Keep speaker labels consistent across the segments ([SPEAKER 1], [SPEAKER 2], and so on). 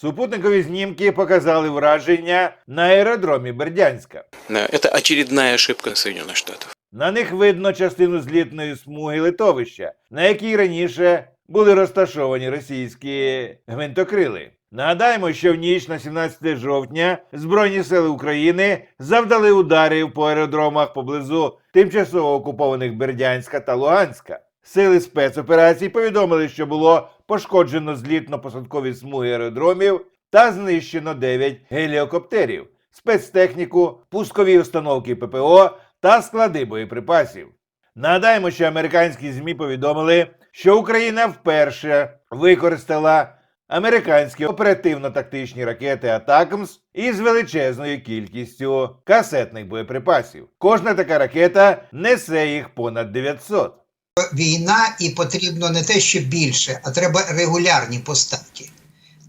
[SPEAKER 1] Супутникові знімки показали враження на аеродромі Бердянська.
[SPEAKER 2] Да, Это очередная ошибка Соединенных Штатов.
[SPEAKER 1] На них видно частину злітної смуги литовища, на якій раніше були розташовані російські гвинтокрили. Нагадаємо, що в ніч на 17 жовтня Збройні сили України завдали ударів по аеродромах поблизу тимчасово окупованих Бердянська та Луганська. Сили спецоперацій повідомили, що було пошкоджено злітно-посадкові смуги аеродромів та знищено 9 геліокоптерів, спецтехніку, пускові установки ППО та склади боєприпасів. Нагадаємо, що американські ЗМІ повідомили, що Україна вперше використала американські оперативно-тактичні ракети Атакмс із величезною кількістю касетних боєприпасів. Кожна така ракета несе їх понад 900.
[SPEAKER 3] Війна і потрібно не те, що більше, а треба регулярні поставки.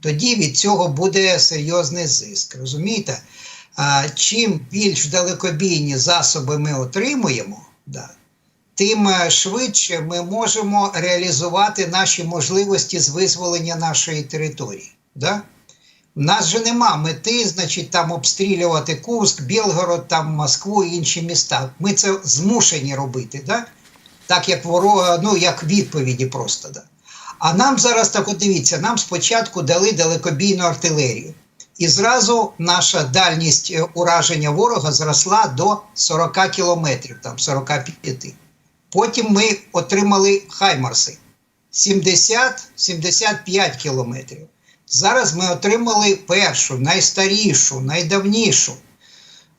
[SPEAKER 3] Тоді від цього буде серйозний зиск. Розумієте? А, чим більш далекобійні засоби ми отримуємо, да, тим е, швидше ми можемо реалізувати наші можливості з визволення нашої території. Да? У нас же нема мети, значить, там обстрілювати Курск, Білгород, там Москву і інші міста. Ми це змушені робити. Да? Так як ворога, ну як відповіді просто. Да. А нам зараз так от дивіться, нам спочатку дали далекобійну артилерію. І зразу наша дальність е, ураження ворога зросла до 40 кілометрів, там 45. Потім ми отримали хаймарси 70-75 кілометрів. Зараз ми отримали першу, найстарішу, найдавнішу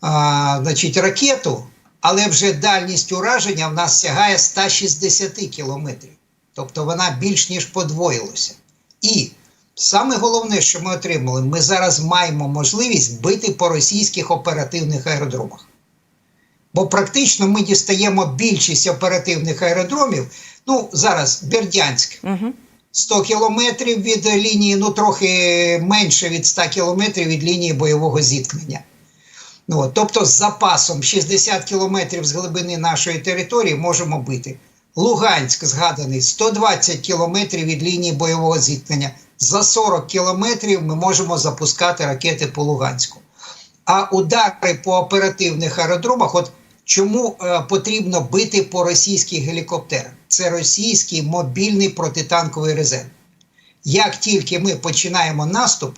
[SPEAKER 3] а, значить, ракету, але вже дальність ураження в нас сягає 160 кілометрів. Тобто вона більш ніж подвоїлася. І саме головне, що ми отримали, ми зараз маємо можливість бити по російських оперативних аеродромах. Бо практично ми дістаємо більшість оперативних аеродромів. Ну, зараз Бердянськ
[SPEAKER 4] Угу.
[SPEAKER 3] 100 кілометрів від лінії, ну трохи менше від 100 кілометрів від лінії бойового зіткнення. Ну, от, тобто з запасом 60 кілометрів з глибини нашої території можемо бити. Луганськ згаданий 120 кілометрів від лінії бойового зіткнення. За 40 кілометрів ми можемо запускати ракети по Луганську. А удари по оперативних аеродромах, от чому е, потрібно бити по російських гелікоптерах? Це російський мобільний протитанковий резерв. Як тільки ми починаємо наступ,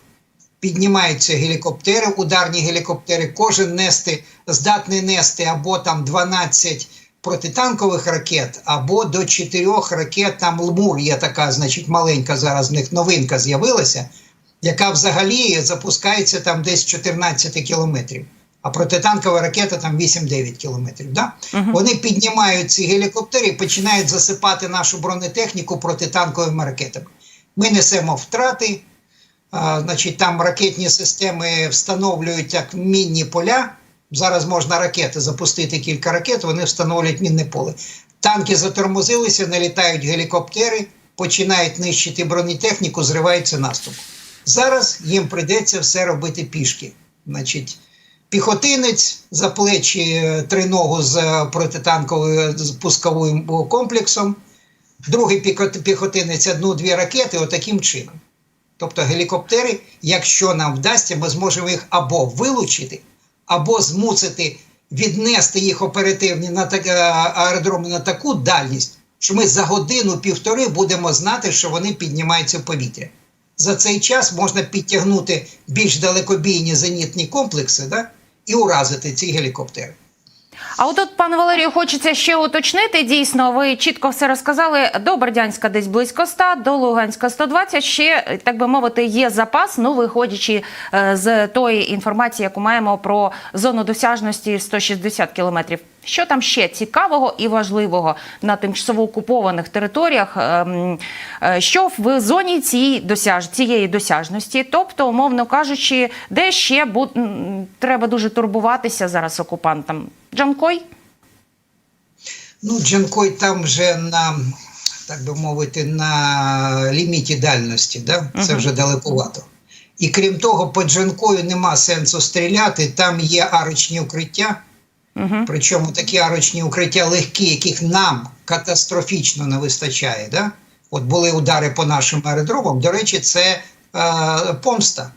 [SPEAKER 3] піднімаються гелікоптери, ударні гелікоптери, кожен нести здатний нести або там 12 протитанкових ракет, або до 4 ракет. Там Лмур є така, значить, маленька зараз в них новинка з'явилася, яка взагалі запускається там десь 14 кілометрів. А протитанкова ракета там 8-9 кілометрів. Да?
[SPEAKER 4] Мгм.
[SPEAKER 3] Вони піднімають ці гелікоптери і починають засипати нашу бронетехніку протитанковими ракетами. Ми несемо втрати, значить, там ракетні системи встановлюють як мінні поля. Зараз можна ракети запустити кілька ракет, вони встановлюють мінне поле. Танки затормозилися, налітають гелікоптери, починають нищити бронетехніку, зривається наступ. Зараз їм прийдеться все робити пішки. Значить, піхотинець за плечі е, триногу з протитанковим з пусковим комплексом, другий піхотинець одну-дві ракети, отаким чином. Тобто гелікоптери, якщо нам вдасться, ми зможемо їх або вилучити, або змусити віднести їх оперативні на так, е, аеродроми на таку дальність, що ми за годину-півтори будемо знати, що вони піднімаються в повітря. За цей час можна підтягнути більш далекобійні зенітні комплекси да, і уразити ці гелікоптери.
[SPEAKER 4] А отут, пане Валерію, хочеться ще уточнити. Дійсно, ви чітко все розказали. До Бердянська десь близько 100, до Луганська 120. Ще, так би мовити, є запас, ну виходячи е, з тої інформації, яку маємо про зону досяжності 160 кілометрів. Що там ще цікавого і важливого на тимчасово окупованих територіях? ем, е, Що в зоні цієї досяж цієї досяжності? Тобто, умовно кажучи, де ще треба дуже турбуватися зараз окупантам? Джанкой?
[SPEAKER 3] Ну, Джанкой там вже на, так би мовити, на ліміті дальності, да? це вже далекувато. І крім того, по Джанкою нема сенсу стріляти, там є арочні укриття,
[SPEAKER 4] Угу.
[SPEAKER 3] причому такі арочні укриття легкі, яких нам катастрофічно не вистачає. Да? От були удари по нашим аеродромам. До речі, це е, помста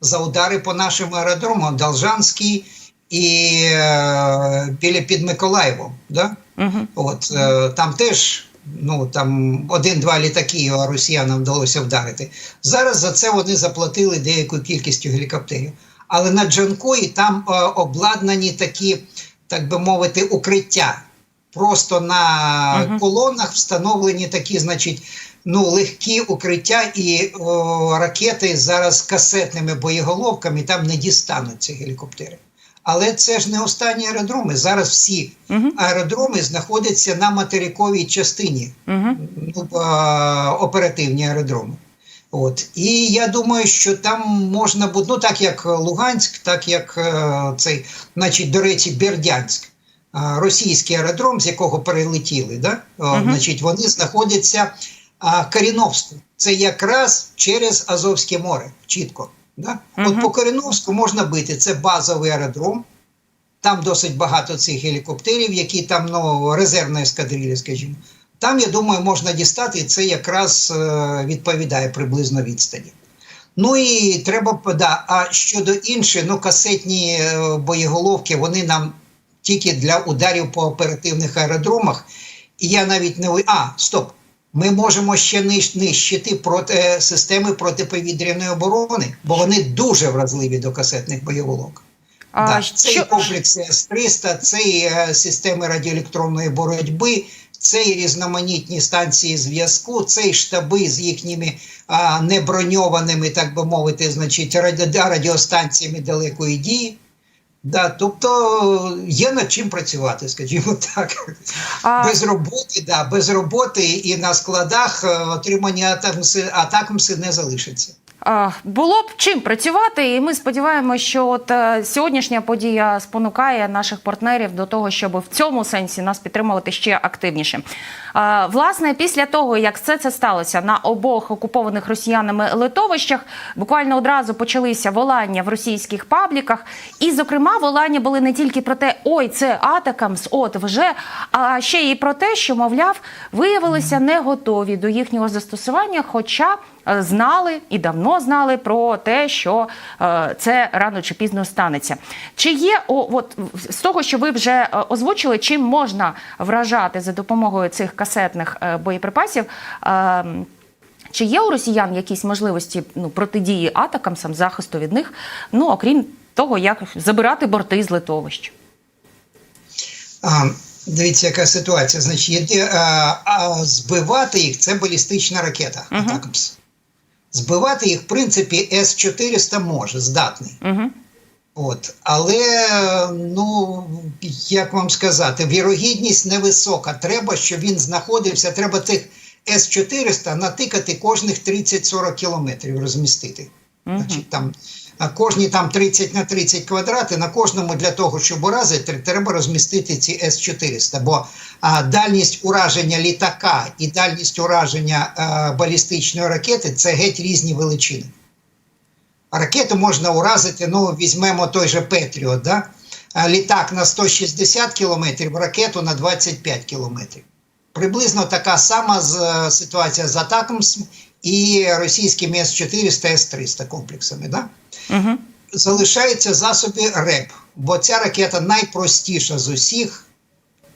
[SPEAKER 3] за удари по нашим аеродромам Должанський і е, біля під Миколаєвом. Да?
[SPEAKER 4] Угу.
[SPEAKER 3] От е, там теж ну там один-два літаки росіянам вдалося вдарити. Зараз за це вони заплатили деяку кількістю гелікоптерів. Але на Джанкої там е, обладнані такі, так би мовити, укриття. Просто на
[SPEAKER 4] Мгм.
[SPEAKER 3] колонах встановлені такі, значить, ну, легкі укриття, і о, ракети зараз з касетними боєголовками там не дістануть ці гелікоптери. Але це ж не останні аеродроми. Зараз всі
[SPEAKER 4] Угу.
[SPEAKER 3] аеродроми знаходяться на материковій частині,
[SPEAKER 4] Угу.
[SPEAKER 3] ну, а, оперативні аеродроми. От. І я думаю, що там можна буде, ну так як Луганськ, так як е, цей, значить, до речі, Бердянськ, а, російський аеродром, з якого перелетіли, да?
[SPEAKER 4] Мгм.
[SPEAKER 3] значить, вони знаходяться Коріновську. Це якраз через Азовське море, чітко. Да? От по Коріновську можна бити. Це базовий аеродром. Там досить багато цих гелікоптерів, які там ну, резервна ескадрилля, скажімо. Там, я думаю, можна дістати, і це якраз е, відповідає приблизно відстані. Ну і треба да, А щодо інших, ну касетні е, боєголовки, вони нам тільки для ударів по оперативних аеродромах. І я навіть не А, стоп. Ми можемо ще нищити проти е, системи протиповітряної оборони, бо вони дуже вразливі до касетних боєголовок.
[SPEAKER 4] А,
[SPEAKER 3] Да. Це і
[SPEAKER 4] що...
[SPEAKER 3] комплекси С-300, це і системи радіоелектронної боротьби, це і різноманітні станції зв'язку, це і штаби з їхніми а, неброньованими, так би мовити, значить, раді... радіостанціями далекої дії. Да, тобто є над чим працювати, скажімо так.
[SPEAKER 4] А,
[SPEAKER 3] Без роботи, да, без роботи і на складах е, отримання атакмси, атакмси не залишиться.
[SPEAKER 4] Було б чим працювати, і ми сподіваємося, що от е, сьогоднішня подія спонукає наших партнерів до того, щоб в цьому сенсі нас підтримувати ще активніше. Власне, після того, як все це сталося на обох окупованих росіянами литовищах, буквально одразу почалися волання в російських пабліках. І, зокрема, волання були не тільки про те, ой, це атакамс, от вже, а ще й про те, що, мовляв, виявилися не готові до їхнього застосування, хоча знали і давно знали про те, що е, це рано чи пізно станеться. Чи є о, от з того, що ви вже е, озвучили, чим можна вражати за допомогою цих касетних е, боєприпасів? е, чи є у росіян якісь можливості ну, протидії атакам, сам захисту від них? Ну окрім того, як забирати борти з литовищ?
[SPEAKER 3] А, дивіться, яка ситуація. Значить, є, а, а, збивати їх це балістична ракета. Атакамс. Збивати їх, в принципі, С-400 може, здатний.
[SPEAKER 4] Угу.
[SPEAKER 3] От. Але, ну, як вам сказати, вірогідність невисока. Треба, щоб він знаходився, треба тих С-400 натикати кожних 30-40 кілометрів, розмістити.
[SPEAKER 4] Угу.
[SPEAKER 3] Значить, там, кожні там 30 на 30 квадрати, на кожному для того, щоб уразити, треба розмістити ці С-400. Бо а, дальність ураження літака і дальність ураження а, балістичної ракети це геть різні величини. Ракету можна уразити, ну, візьмемо той же Петріот, да? Літак на 160 кілометрів, ракету на 25 кілометрів. Приблизно така сама е, ситуація з атакамс і російськими С-400, С-300 комплексами. Да?
[SPEAKER 4] Угу.
[SPEAKER 3] Залишаються засоби РЕП, бо ця ракета найпростіша з усіх.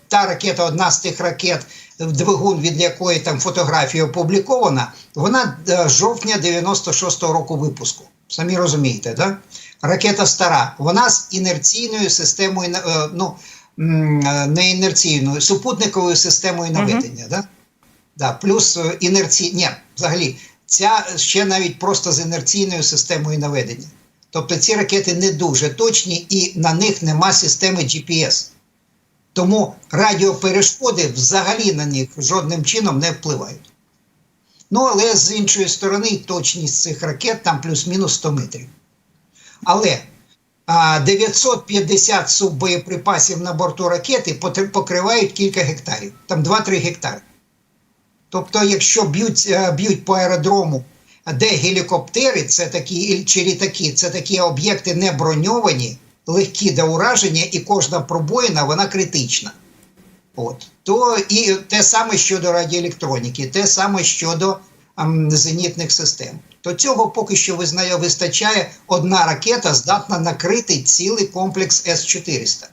[SPEAKER 3] Та ракета, одна з тих ракет, двигун, від якої там фотографія опублікована, вона е, жовтня 96-го року випуску. Самі розумієте, да? Ракета стара, вона з інерційною системою, е, ну, е, не інерційною, супутниковою системою наведення. Да? Да, плюс е, інерці... Ні, взагалі, ця ще навіть просто з інерційною системою наведення. Тобто ці ракети не дуже точні і на них нема системи GPS. Тому радіоперешкоди взагалі на них жодним чином не впливають. Ну, але з іншої сторони, точність цих ракет там плюс-мінус 100 метрів. Але а, 950 суббоєприпасів на борту ракети покривають кілька гектарів, там 2-3 гектари. Тобто, якщо б'ють, е, б'ють по аеродрому, де гелікоптери, це такі чи літаки, це такі об'єкти не броньовані, легкі до ураження, і кожна пробоїна вона критична. От. То і те саме щодо радіоелектроніки, те саме щодо ем, зенітних систем. то цього поки що визнає вистачає одна ракета, здатна накрити цілий комплекс С-400.